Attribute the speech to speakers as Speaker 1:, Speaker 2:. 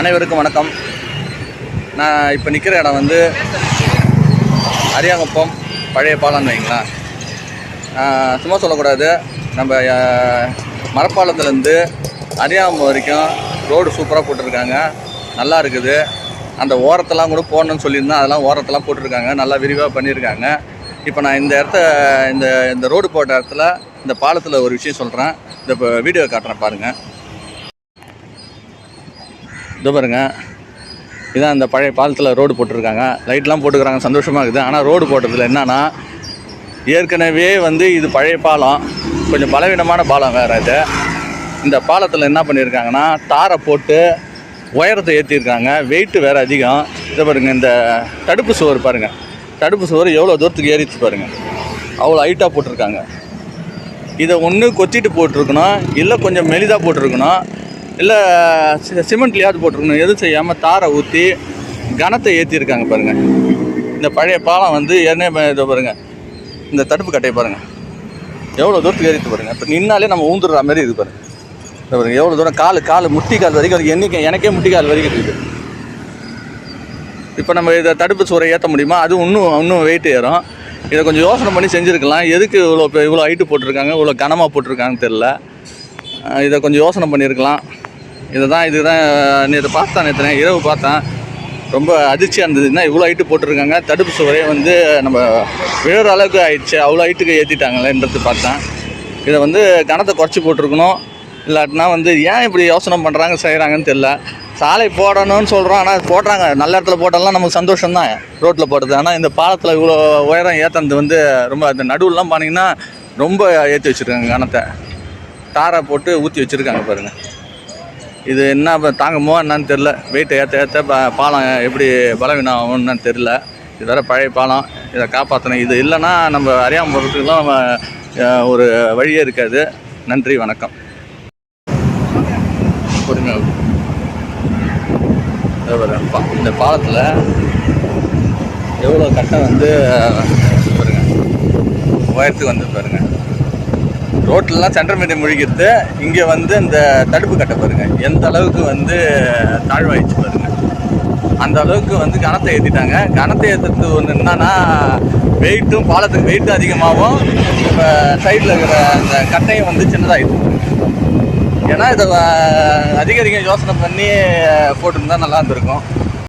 Speaker 1: அனைவருக்கும் வணக்கம். நான் இப்போ நிற்கிற இடம் வந்து அரியாங்குப்பம் பழைய பாலம்னு வைங்களேன். சும்மா சொல்லக்கூடாது. நம்ம மரப்பாலத்துலேருந்து அரியாங்குப்பம் வரைக்கும் ரோடு சூப்பராக போட்டிருக்காங்க. நல்லா இருக்குது. அந்த ஓரத்தெல்லாம் கூட போடணும்னு சொல்லியிருந்தேன். அதெல்லாம் ஓரத்தெல்லாம் போட்டிருக்காங்க. நல்லா விரிவாக பண்ணியிருக்காங்க. இப்போ நான் இந்த இடத்த இந்த இந்த ரோடு போட்ட இடத்துல இந்த பாலத்தில் ஒரு விஷயம் சொல்கிறேன் இந்த இப்போ வீடியோ காட்டுறேன் பாருங்கள் இது பாருங்க. இதான் இந்த பழைய பாலத்தில் ரோடு போட்டிருக்காங்க. லைட்லாம் போட்டுக்கிறாங்க சந்தோஷமாக இருக்குது. ஆனால் ரோடு போட்டதில் என்னென்னா ஏற்கனவே வந்து இது பழைய பாலம். கொஞ்சம் பலவீனமான பாலம் வேறு இது. இந்த பாலத்தில் என்ன பண்ணியிருக்காங்கன்னா தாரை போட்டு உயரத்தை ஏற்றிருக்காங்க வெயிட்டு வேறு அதிகம். இதை பாருங்க இந்த தடுப்பு சுவர் பாருங்கள் தடுப்பு சுவர் எவ்வளோ தூரத்துக்கு ஏறிச்சு பாருங்கள் அவ்வளோ ஹைட்டாக போட்டிருக்காங்க. இதை ஒன்று கொத்திட்டு போட்டிருக்கணும். இல்லை கொஞ்சம் மெலிதாக போட்டிருக்கணும். இல்லை சிமெண்ட்லேயாவது போட்டிருக்கணும். எதுவும் செய்யாமல் தாரை ஊற்றி கனத்தை ஏற்றிருக்காங்க பாருங்கள் இந்த பழைய பாலம் வந்து ஏற்கனவே இதை பாருங்கள் இந்த தடுப்பு கட்டையை பாருங்கள் எவ்வளோ தூரத்துக்கு ஏறிட்டு பாருங்கள் இப்போ நின்னாலே நம்ம ஊந்துடுற மாதிரி இது பாருங்கள் இந்த பாருங்கள் எவ்வளோ தூரம் கால் கால் முட்டி கால் வரைக்கும் அது என்னைக்கு எனக்கே முட்டி கால் வரைக்கும் இருக்குது இப்போ நம்ம இதை தடுப்பு சுவரை ஏற்ற முடியுமா? அது இன்னும் இன்னும் வெயிட் ஏறும். இதை கொஞ்சம் யோசனை பண்ணி செஞ்சுருக்கலாம். எதுக்கு இவ்வளோ இப்போ இவ்வளோ ஹைட்டு போட்டிருக்காங்க? இவ்வளோ கனமாக போட்டிருக்காங்கன்னு தெரில இதை கொஞ்சம் யோசனை பண்ணியிருக்கலாம். இதை தான் இதுதான் நேற்று பார்த்தேன் நேற்று இரவு பார்த்தேன். ரொம்ப அதிர்ச்சியாக இருந்தது. என்ன இவ்வளோ ஹைட்டு போட்டிருக்காங்க? தடுப்பு சுவரே வந்து நம்ம விழுற அளவுக்கு ஆயிடுச்சு. அவ்வளோ ஹைட்டுக்கு ஏற்றிட்டாங்களேன்றது பார்த்தேன். இதை வந்து கணத்தை குறைச்சி போட்டிருக்கணும். இல்லாட்டினா வந்து ஏன் இப்படி யோசனை பண்ணுறாங்க செய்கிறாங்கன்னு தெரில சாலை போடணும்னு சொல்கிறோம் ஆனால் போடுறாங்க. நல்ல இடத்துல போட்டாலாம் நமக்கு சந்தோஷம் தான் ரோட்டில் போடுறது. ஆனால் இந்த பாலத்தில் இவ்வளோ உயரம் ஏற்றுனது வந்து ரொம்ப அந்த நடுவுலாம் போனீங்கன்னா ரொம்ப ஏற்றி வச்சுருக்காங்க கணத்தை தாரை போட்டு ஊற்றி வச்சுருக்காங்க பாருங்கள் இது என்ன இப்போ தாங்குமோ என்னன்னு தெரில வெயிட் ஏற்ற ஏற்ற பாலம் எப்படி பலவீனம் ஆகும்னு தெரில இது வேறு பழைய பாலம். இதை காப்பாற்றணும் இது இல்லைன்னா நம்ம அறியாமல் போகிறதுக்குலாம் நம்ம ஒரு வழியே இருக்காது. நன்றி வணக்கம். இந்த பாலத்தில் எவ்வளோ கட்டம் வந்து பாருங்கள் உயரத்துக்கு வந்து பாருங்கள் ரோட்லலாம் சென்டர் மீடியம் முழிக்கிறது இங்கே வந்து இந்த தடுப்பு கட்டை பாருங்க. எந்த அளவுக்கு வந்து தாழ்வாயிடுச்சு பாருங்கள் அந்த அளவுக்கு வந்து கனத்தை ஏற்றிட்டாங்க கனத்தை ஏற்றுறது ஒன்று என்னன்னா வெயிட்டும் பாலத்துக்கு வெயிட்டும் அதிகமாகும் இப்போ சைடில் இருக்கிற அந்த கட்டையும் வந்து சின்னதாகிடுது ஏன்னா இதை அதிக அதிகம் யோசனை பண்ணி போட்டிருந்தா நல்லா இருந்திருக்கும்.